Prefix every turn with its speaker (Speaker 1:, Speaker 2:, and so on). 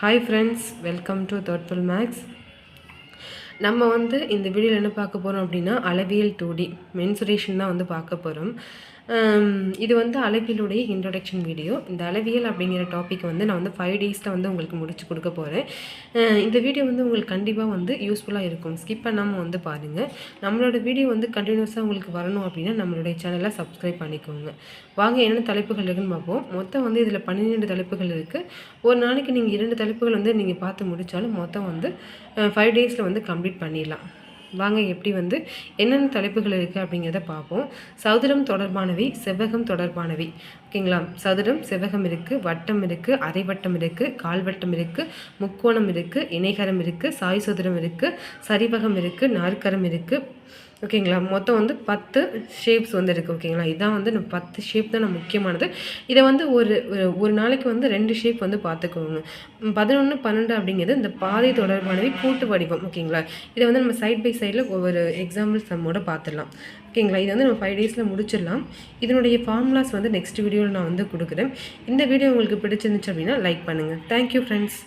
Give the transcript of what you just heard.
Speaker 1: hi friends welcome to thoughtful makes நம்ம வந்து இந்த வீடியோவில் என்ன பார்க்க போகிறோம் அப்படின்னா அளவியல் டூடி மென்சுரேஷன் தான் வந்து பார்க்க போகிறோம் இது வந்து அளவியலுடைய இன்ட்ரொடக்ஷன் வீடியோ இந்த அளவியல் அப்படிங்கிற டாபிக் வந்து நான் வந்து ஃபைவ் டேஸில் வந்து உங்களுக்கு முடிச்சு கொடுக்க போகிறேன் இந்த வீடியோ வந்து உங்களுக்கு கண்டிப்பாக வந்து யூஸ்ஃபுல்லாக இருக்கும். ஸ்கிப் பண்ணாமல் வந்து பாருங்கள் நம்மளோட வீடியோ வந்து கண்டினியூஸாக உங்களுக்கு வரணும் அப்படின்னா நம்மளுடைய சேனலை சப்ஸ்கிரைப் பண்ணிக்கோங்க. வாங்க என்னென்ன தலைப்புகள் இருக்குன்னு பார்ப்போம். மொத்தம் வந்து இதில் பன்னிரெண்டு தலைப்புகள் இருக்குது ஒரு நாளைக்கு நீங்கள் இரண்டு தலைப்புகள் வந்து நீங்கள் பார்த்து முடித்தாலும் மொத்தம் வந்து ஃபைவ் டேஸில் வந்து கம்ப்ளீட் பண்ணிடலாம். வாங்க எப்படி வந்து என்னென்ன தலைப்புகள் இருக்குது அப்படிங்கிறத பார்ப்போம். சதுரம் தொடர்பானவை செவ்வகம் தொடர்பானவை. ஓகேங்களா? சதுரம் செவ்வகம் இருக்குது வட்டம் இருக்குது அரைவட்டம் இருக்குது கால்வட்டம் இருக்குது முக்கோணம் இருக்குது இணைகரம் இருக்குது சாய் சதுரம் இருக்குது சரிவகம் இருக்குது நாற்கரம் இருக்குது ஓகேங்களா? மொத்தம் வந்து பத்து ஷேப்ஸ் வந்து இருக்குது ஓகேங்களா? இதான் வந்து நம்ம பத்து ஷேப் தான் முக்கியமானது. இதை வந்து ஒரு ஒரு நாளைக்கு வந்து ரெண்டு ஷேப் வந்து பார்த்துக்கோங்க. பதினொன்று பன்னெண்டு அப்படிங்கிறது இந்த பாதை தொடர்பானவை கூட்டு வடிவம் ஓகேங்களா? இதை வந்து நம்ம சைட் பை சைடில் ஒவ்வொரு எக்ஸாம்பிள் சம்மோட பார்த்துடலாம். ஓகேங்களா? இதை வந்து நம்ம ஃபைவ் டேஸில் முடிச்சிடலாம். இதனுடைய ஃபார்முலாஸ் வந்து நெக்ஸ்ட் வீடியோவில் நான் வந்து கொடுக்குறேன். இந்த வீடியோ உங்களுக்கு பிடிச்சிருந்துச்சு அப்படின்னா லைக் பண்ணுங்கள் தேங்க்யூ ஃப்ரெண்ட்ஸ்